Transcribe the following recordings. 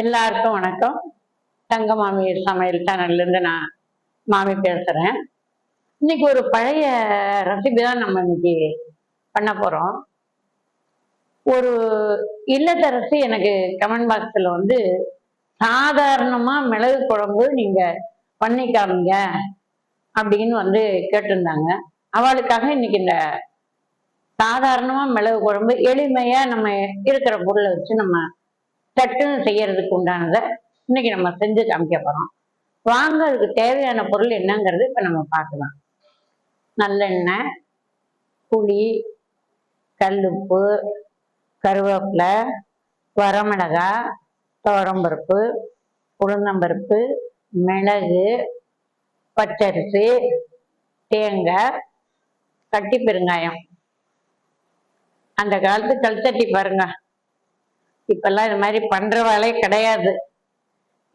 எல்லாருக்கும் வணக்கம். தங்க மாமி சமையல் சேனல்லேருந்து நான் மாமி பேசுகிறேன் இன்னைக்கு ஒரு பழைய ரெசிபி தான் நம்ம இன்னைக்கு பண்ண போகிறோம் ஒரு இல்லத்தரசி எனக்கு கமெண்ட் பாக்ஸில் வந்து சாதாரணமாக மிளகு குழம்பு நீங்கள் பண்ணிக்காமீங்க அப்படின்னு வந்து கேட்டிருந்தாங்க. அவளுக்காக இன்னைக்கு இந்த சாதாரணமாக மிளகு குழம்பு எளிமையாக நம்ம இருக்கிற பொருளை வச்சு நம்ம சட்டுன்னு செய்யறதுக்கு உண்டானதை இன்னைக்கு நம்ம செஞ்சு காமிக்க போறோம். வாங்க அதுக்கு தேவையான பொருள் என்னங்கிறது இப்ப நம்ம பார்க்கலாம். நல்லெண்ணெய் புளி கல்லுப்பு கருவேப்பிலை வரமிளகாய் துவரம்பருப்பு உளுந்தம்பருப்பு மிளகு பச்சரிசி தேங்காய் கட்டி பெருங்காயம். அந்த காலத்து கல்தட்டி பாருங்க. இப்பெல்லாம் இது மாதிரி பண்ற வேலையே கிடையாது.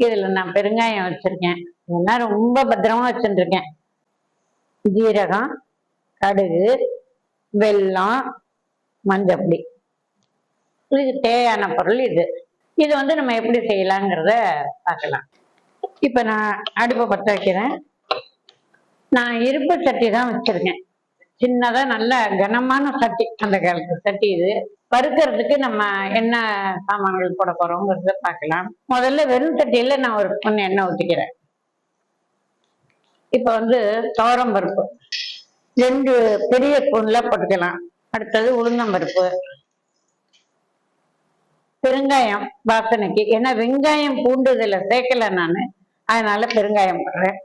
இதுல நான் பெருங்காயம் வச்சிருக்கேன். இதெல்லாம் ரொம்ப பத்திரமா வச்சுருக்கேன் ஜீரகம் கடுகு வெல்லம் மஞ்சப்பொடி. இதுக்கு தேவையான பொருள் இது. இது வந்து நம்ம எப்படி செய்யலாங்கிறத பார்க்கலாம். இப்போ நான் அடுப்பை பற்ற வைக்கிறேன். நான் இருப்பு சட்டி தான் வச்சுருக்கேன். சின்னதா நல்ல கனமான சட்டி அந்த காலத்து சட்டி இது. பருக்கிறதுக்கு நம்ம என்ன சாமான்கள் போட போறோங்கிறத பார்க்கலாம் முதல்ல வெறும் சட்டியில நான் ஒரு பொண்ணு எண்ணெய் ஊற்றிக்கிறேன் இப்போ வந்து துவரம் பருப்பு. ரெண்டு பெரிய ஸ்பூன்ல போட்டுக்கலாம். அடுத்தது உளுந்தம்பருப்பு பெருங்காயம் வாசனைக்கு. ஏன்னா வெங்காயம் பூண்டு இதில் சேர்க்கல நான். அதனால பெருங்காயம் போடுறேன்.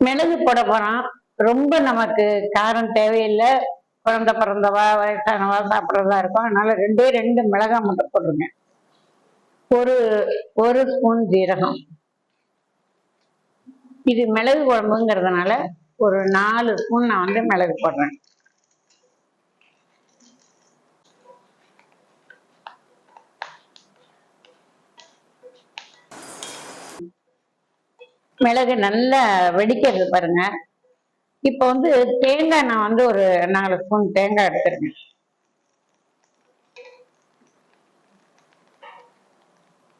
மிளகு போட போகிறோம் ரொம்ப நமக்கு காரம் தேவையில்லை. குழந்த பிறந்தவா வயசானவா சாப்பிட்றதா இருக்கும். அதனால ரெண்டே ரெண்டு மிளகாய் மட்டும் போடுங்க ஒரு ஒரு ஸ்பூன் ஜீரகம். இது மிளகு குழம்புங்கிறதுனால ஒரு நாலு ஸ்பூன் நான் வந்து மிளகு போடுறேன். மிளகு நல்லா வெடிக்கிறது பாருங்க. இப்போ வந்து தேங்காய் நான் வந்து ஒரு நாலு ஸ்பூன் தேங்காய் எடுத்துருக்கேன்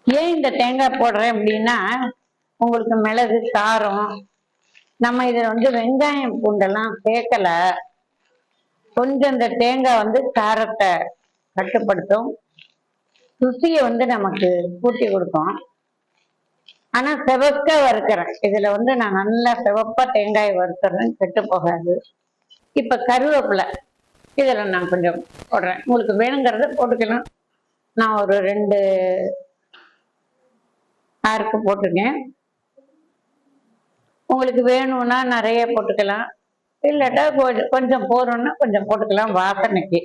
ஏன் இந்த தேங்காய் போடுறேன் அப்படின்னா உங்களுக்கு மிளகு காரம் நம்ம இதில் வந்து வெங்காயம் பூண்டெல்லாம் சேர்க்கலை. கொஞ்சம் இந்த தேங்காய் வந்து காரத்தை கட்டுப்படுத்தும். ருசியை வந்து நமக்கு கூட்டி கொடுக்கும். ஆனா செவக்க வறுக்கிறேன். இதுல வந்து நான் நல்லா செவப்பா தேங்காய் வறுத்துறேன் கெட்டு போகாது. இப்ப கருவேப்பிலை இதுல நான் கொஞ்சம் போடுறேன். உங்களுக்கு வேணுங்கிறத போட்டுக்கலாம். நான் ஒரு ரெண்டு ஆருக்கு போட்டிருக்கேன். உங்களுக்கு வேணும்னா நிறைய போட்டுக்கலாம். இல்லாட்டா கொஞ்சம் கொஞ்சம் போறோம்னா கொஞ்சம் போட்டுக்கலாம் வாசனைக்கு.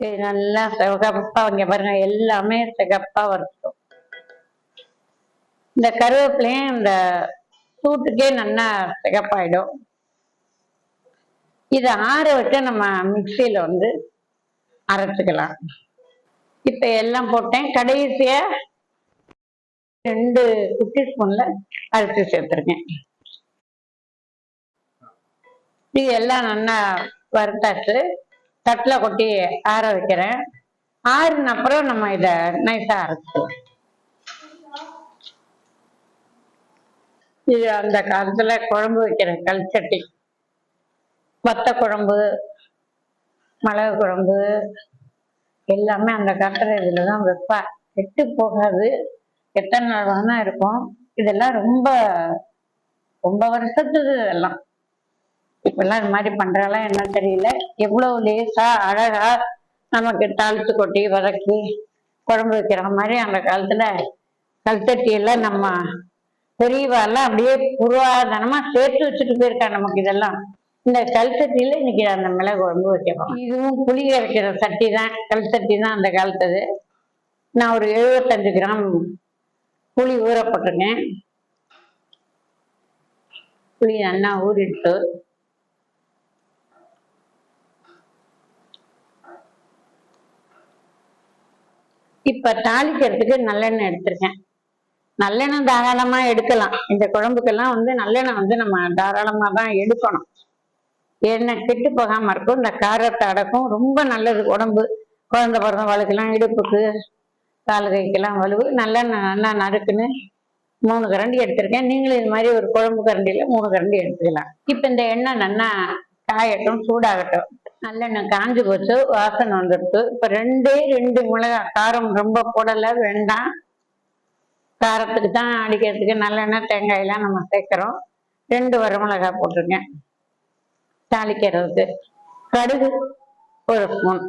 இது நல்லா சிவகப்பா இங்கே பாருங்க எல்லாமே சிகப்பாக வறுத்தோம் இந்த கருவேப்பிலையும் இந்த சூட்டுக்கே நல்லா சிகப்பாயிடும். இதை ஆற விட்டு நம்ம மிக்சியில் வந்து அரைச்சிக்கலாம். இப்போ எல்லாம் போட்டேன். கடைசியாக ரெண்டு குட்டி ஸ்பூன்ல அரைச்சி சேர்த்துருக்கேன். இது எல்லாம் நல்லா வறுத்தாச்சு. தட்டில் கொட்டி ஆற வைக்கிறேன். ஆறுன அப்புறம் நம்ம இதை நைஸாக அரைச்சிக்கலாம். இது அந்த காலத்துல குழம்பு வைக்கிற கல்ச்சட்டி வத்த குழம்பு மிளகு குழம்பு எல்லாமே அந்த காலத்துல இதில் தான் வைப்பா. கெட்டு போகாது. எத்தனை நாள் வேணா இருக்கும். இதெல்லாம் ரொம்ப ரொம்ப வருஷத்துக்கு இதெல்லாம். இப்பெல்லாம் இது மாதிரி பண்றாலாம் என்ன தெரியல. எவ்வளவு லேசா அழகா நமக்கு தாழ்த்து கொட்டி வதக்கி குழம்பு வைக்கிற மாதிரி அந்த காலத்துல கல்தட்டி எல்லாம் நம்ம பெரியவாலாம் அப்படியே புருவாதனமா சேர்த்து வச்சுட்டு போயிருக்கா நமக்கு இதெல்லாம். இந்த கல் சட்டியில இன்னைக்கு அந்த மிளகு குழம்பு வைக்கப்போம் இதுவும் புளி கரைக்கிற சட்டி தான் கல் சட்டி தான் அந்த காலத்தது. நான் ஒரு எழுபத்தஞ்சு கிராம் புளி ஊற போட்டிருக்கேன். புளி நல்லா ஊறிட்டு. இப்ப தாளிக்கிறதுக்கு நல்லெண்ணெய் எடுத்திருக்கேன். நல்லெண்ணெய் தாராளமா எடுக்கலாம். இந்த குழம்புக்கெல்லாம் வந்து நல்லெண்ணெய் வந்து நம்ம தாராளமா தான் எடுக்கணும். எண்ணெய் கெட்டு போகாம இருக்கும். இந்த காரத்தை அடக்கும். ரொம்ப நல்லது உடம்பு குழந்தை பிறந்தவளுக்கெல்லாம் இடுப்புக்கு கால் கைக்கெல்லாம் வலுவு. நல்லா நல்லா நறுக்குன்னு மூணு கரண்டி எடுத்திருக்கேன். நீங்களும் இது மாதிரி ஒரு குழம்பு கரண்டியில மூணு கரண்டி எடுத்துக்கலாம். இப்போ இந்த எண்ணெய் நல்லா காயட்டும் சூடாகட்டும். நல்லெண்ணெய் காஞ்சி போச்சு. வாசனை வந்துடுச்சு. இப்போ ரெண்டே ரெண்டு மிளகாய் காரம் ரொம்ப போடலை. வேண்டாம். காரத்துக்கு தான் அடிக்கிறதுக்கு நல்லெண்ணெய் தேங்காயெல்லாம் நம்ம சேர்க்குறோம். ரெண்டு வரமிளகாய் போட்டிருக்கேன். தாளிக்கிறதுக்கு. கடுகு ஒரு ஸ்பூன்.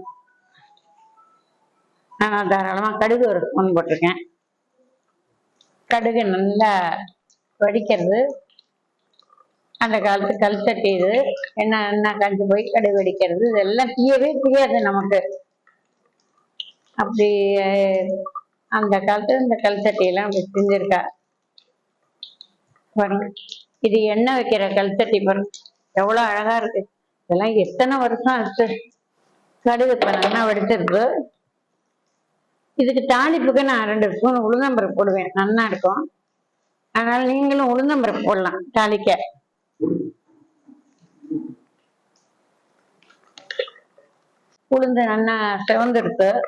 நான் தாராளமாக கடுகு ஒரு ஸ்பூன் போட்டிருக்கேன். கடுகு நல்லா வடிக்கிறது. அந்த காலத்து கல்சட்டி இது. என்ன என்ன கஞ்சி போய் கடுகு வெடிக்கிறது. இதெல்லாம் தீயவே தெரியாது நமக்கு. அப்படி அந்த காலத்துல இந்த கல்சட்டியெல்லாம் அப்படி செஞ்சிருக்கா. பாருங்க. இது எண்ணெய் வைக்கிற கல்சட்டி பாருங்க. எவ்வளவு அழகா இருக்கு. இதெல்லாம் எத்தனை வருஷம் ஆச்சு. கடுகு இப்ப நல்லா வெடிச்சிருக்கு. இதுக்கு தாளிப்புக்கு நான் ரெண்டு ஸ்பூன் உளுந்தம்பருப்பு போடுவேன். நல்லா இருக்கும். அதனால நீங்களும் உளுந்தம்பருப்பு போடலாம் தாளிக்க. உளுந்து நல்லா செவந்திருக்கு.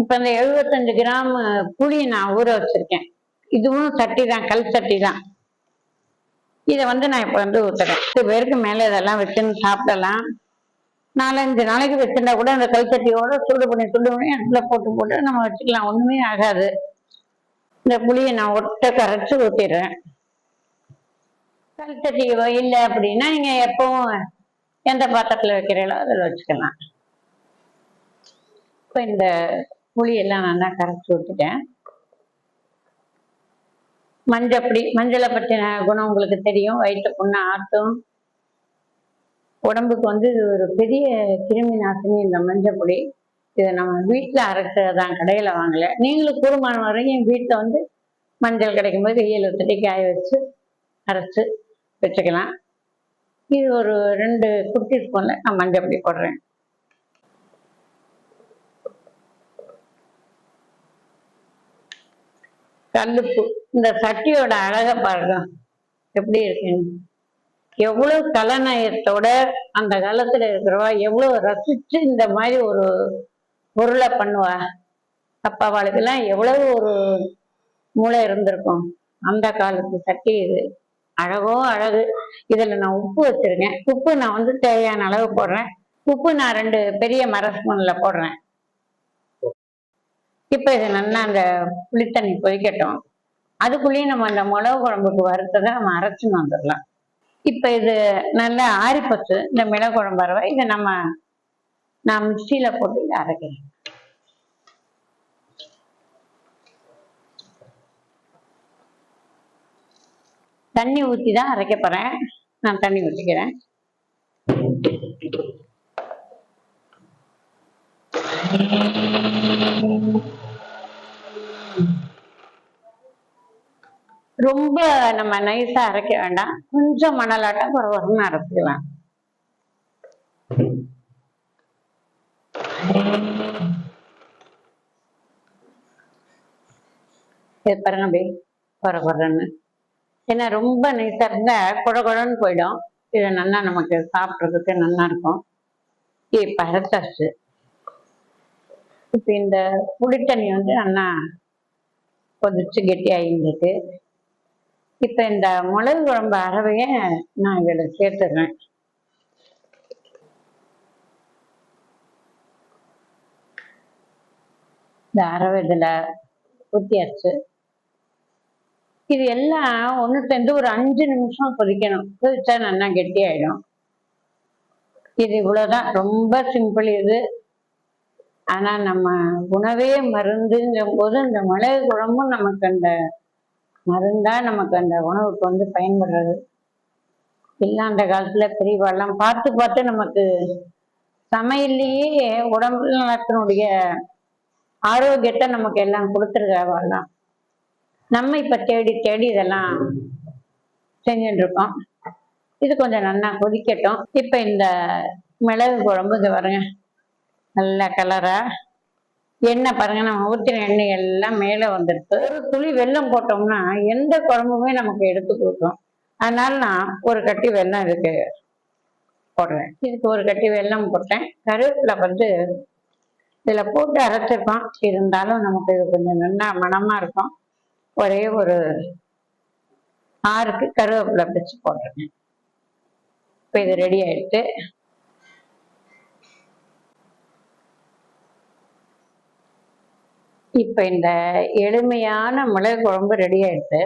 இப்ப இந்த எழுபத்தஞ்சு கிராம் புளி நான் ஊற வச்சிருக்கேன். இதுவும் சட்டி தான் கல் சட்டி தான் இதை வந்து நான் இப்ப வந்து ஊத்துறேன். பத்து பேருக்கு மேல இதெல்லாம் வச்சுன்னு சாப்பிடலாம். நாலஞ்சு நாளைக்கு வச்சிருந்தா கூட அந்த கல் சட்டியோட சூடு பண்ணி சூடு பண்ணி அடுப்புல போட்டு போட்டு நம்ம வச்சுக்கலாம். ஒண்ணுமே ஆகாது. இந்த புளியை நான் ஒட்ட கரைச்சு ஊத்திடுறேன். கல் சட்டி இல்லை அப்படின்னா நீங்க எப்பவும் எந்த பாத்திரத்துல வைக்கிறீங்களோ அதில் வச்சுக்கலாம். இப்போ இந்த புளியெல்லாம் நல்லா கரைச்சி விட்டுட்டேன் மஞ்சள் மஞ்சப்பொடி மஞ்சளை பற்றின குணம் உங்களுக்கு தெரியும். வயிற்று புண்ணை ஆற்றும் உடம்புக்கு வந்து இது ஒரு பெரிய கிருமி நாசினி இந்த மஞ்சப்பொடி இதை நம்ம வீட்டில் அரைச்சதான் கடையில் வாங்கல. நீங்களும் கூடுமான வரையும் வீட்டில் வந்து மஞ்சள் கிடைக்கும் போது வெயில் தட்டி காய வச்சு அரைச்சி வச்சுக்கலாம். இது ஒரு ரெண்டு குட்டி ஸ்பூனில் நான் மஞ்சள் பொடி போடுறேன். கல்லுப்பு. இந்த சட்டியோட அழகை பாருங்க. எப்படி இருக்குன்னு. எவ்வளவு கலநயத்தோட அந்த காலத்துல இருக்கிறவா எவ்வளவு ரசிச்சு இந்த மாதிரி ஒரு பொருளை பண்ணுவா. அப்பா அவளுக்கெல்லாம் எவ்வளவு ஒரு மூளை இருந்திருக்கும். அந்த காலத்து சட்டி இது. அழகோ அழகு. இதுல நான் உப்பு வச்சிருக்கேன். உப்பு நான் வந்து தேவையான அளவு போடுறேன். உப்பு நான் ரெண்டு பெரிய மர ஸ்பூன்ல போடுறேன். இப்போ இது நல்லா அந்த புளித்தண்ணி கொதிக்கட்டும். அதுக்குள்ளேயும் நம்ம அந்த மிளகு குழம்புக்கு வறுத்ததை நம்ம அரைச்சுன்னு வந்துடலாம். இப்போ இது நல்லா ஆறிப்போச்சு. இந்த மிளகு குழம்பு அறவை இதை நம்ம நான் மிக்சியில் போட்டு அரைக்கிறேன். தண்ணி ஊற்றி தான் அரைக்க போறேன். நான் தண்ணி ஊற்றிக்கிறேன் ரொம்ப நம்ம நைஸா அரைக்க வேண்டாம். கொஞ்சம் மணலாட்டம் குறவரன்னு அரைச்சிக்கலாம். பாருங்க அப்படி குற குறன்னு ஏன்னா ரொம்ப நைஸா இருந்தா குழ குழன்னு போயிடும். இது நல்லா நமக்கு சாப்பிட்றதுக்கு நல்லா இருக்கும். ஏ அரைச்சாச்சு இப்போ இந்த புளித்தண்ணி வந்து நல்லா கொதிச்சு கெட்டியாகிருக்கு இப்போ இந்த மிளகு குழம்பு அறவையை நான் இதில் சேர்த்துடுறேன் இந்த அறவை இதில் ஊற்றியாச்சு இது எல்லாம் ஒன்று சேர்ந்து ஒரு அஞ்சு நிமிஷம் கொதிக்கணும். கொதிச்சா நல்லா கெட்டியாயிடும். இது இவ்வளோதான் ரொம்ப சிம்பிள் இது. ஆனா நம்ம உணவே மருந்துங்கும் போது இந்த மிளகு குழம்பும் நமக்கு அந்த மருந்தா நமக்கு அந்த உணவுக்கு வந்து பயன்படுறது. இல்லை அந்த காலத்துல பெரியவாள்லாம் பார்த்து பார்த்து நமக்கு சமையல்லையே உடம்பு நலத்தினுடைய ஆரோக்கியத்தை நமக்கு எல்லாம் கொடுத்துருக்காவாள்லாம் நம்ம இப்ப தேடி தேடி இதெல்லாம் செஞ்சுட்டு இருக்கோம். இது கொஞ்சம் நல்லா கொதிக்கட்டும். இப்ப இந்த மிளகு குழம்பு இது பாருங்க. நல்ல கலரா எண்ணெய் பாருங்க நம்ம ஊற்றின எண்ணெய் எல்லாம் மேலே வந்துருக்கு ஒரு துளி வெல்லம் போட்டோம்னா எந்த குழம்புமே நமக்கு எடுத்து கொடுக்கும். அதனால நான் ஒரு கட்டி வெல்லம் இதுக்கு போடுறேன். இதுக்கு ஒரு கட்டி வெல்லம் போட்டேன். கருவேப்பிலை வந்து இதில் போட்டு அரைச்சிருக்கோம். இருந்தாலும் நமக்கு இது கொஞ்சம் நல்லா மனமாக இருக்கும். ஒரே ஒரு ஆறுக்கு கருவேப்பில பிச்சு போட்டிருக்கேன். இப்போ இது ரெடி ஆயிடுச்சு. இப்போ இந்த எளிமையான மிளகு குழம்பு ரெடி ஆயிடுச்சு.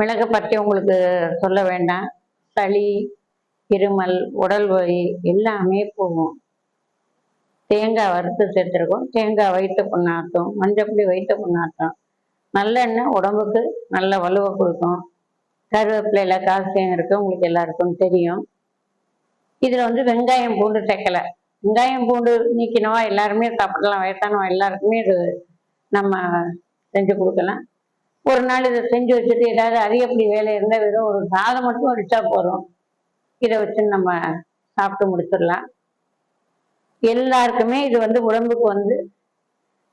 மிளகை பற்றி உங்களுக்கு சொல்ல வேண்டாம். சளி இருமல் உடல் வலி எல்லாமே போகும். தேங்காய் வறுத்து சேர்த்துருக்கோம். தேங்காய் வயிற்று புண்ணாட்டம் மஞ்சப்பொடி வயிற்று புண்ணாட்டம் நல்லெண்ணெய் உடம்புக்கு நல்ல வலுவை கொடுக்கும். கருவேப்பிலையில் கால்சியம் இருக்குது உங்களுக்கு எல்லாருக்கும் தெரியும். இதில் வந்து வெங்காயம் பூண்டு சேர்க்கலை. வெங்காயம் பூண்டு நீக்கினவா? எல்லாருமே சாப்பிடலாம். வயசானவா எல்லாருக்குமே இது நம்ம செஞ்சு கொடுக்கலாம். ஒரு நாள் இதை செஞ்சு வச்சுட்டு ஏதாவது அதிகப்படி வேலை இருந்தால் வெறும் ஒரு சாதம் மட்டும் வடிச்சா போகிறோம் இதை வச்சு நம்ம சாப்பிட்டு முடிச்சிடலாம். எல்லாருக்குமே இது வந்து உடம்புக்கு வந்து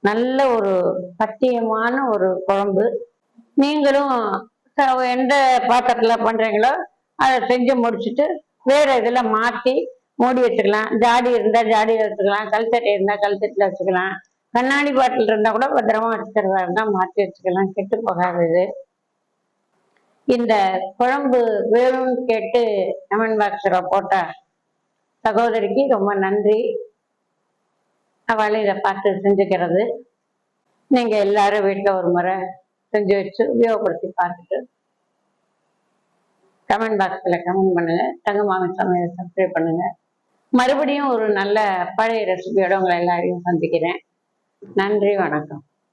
நல்ல ஒரு பத்தியமான ஒரு குழம்பு. நீங்களும் எந்த பாத்திரத்தில் பண்ணுறீங்களோ அதை செஞ்சு முடிச்சுட்டு வேறு இதில் மாற்றி மூடி வச்சுக்கலாம். ஜாடி இருந்தா ஜாடியில் வச்சுக்கலாம். கல்சட்டை இருந்தா கல்தட்டில் வச்சுக்கலாம். கண்ணாடி பாட்டில் இருந்தா கூட பத்திரமா வச்சுக்கிறதா இருந்தா மாற்றி வச்சுக்கலாம். கெட்டு போகாதது. இந்த குழம்பு வேணும்னு கேட்டு கமெண்ட் பாக்ஸில் போட்ட சகோதரிக்கு ரொம்ப நன்றி. அவளை இதை பார்த்து செஞ்சுக்கிறது. நீங்க எல்லாரும் வீட்டில் ஒரு முறை செஞ்சு வச்சு உபயோகப்படுத்தி பார்த்துட்டு கமெண்ட் பாக்ஸில் கமெண்ட் பண்ணுங்கள் தங்கமாமி சமையல் சப்ஸ்கிரைப் பண்ணுங்கள் மறுபடியும் ஒரு நல்ல பழைய ரெசிபியோட உங்களை எல்லாரையும் சந்திக்கிறேன். நன்றி வணக்கம்.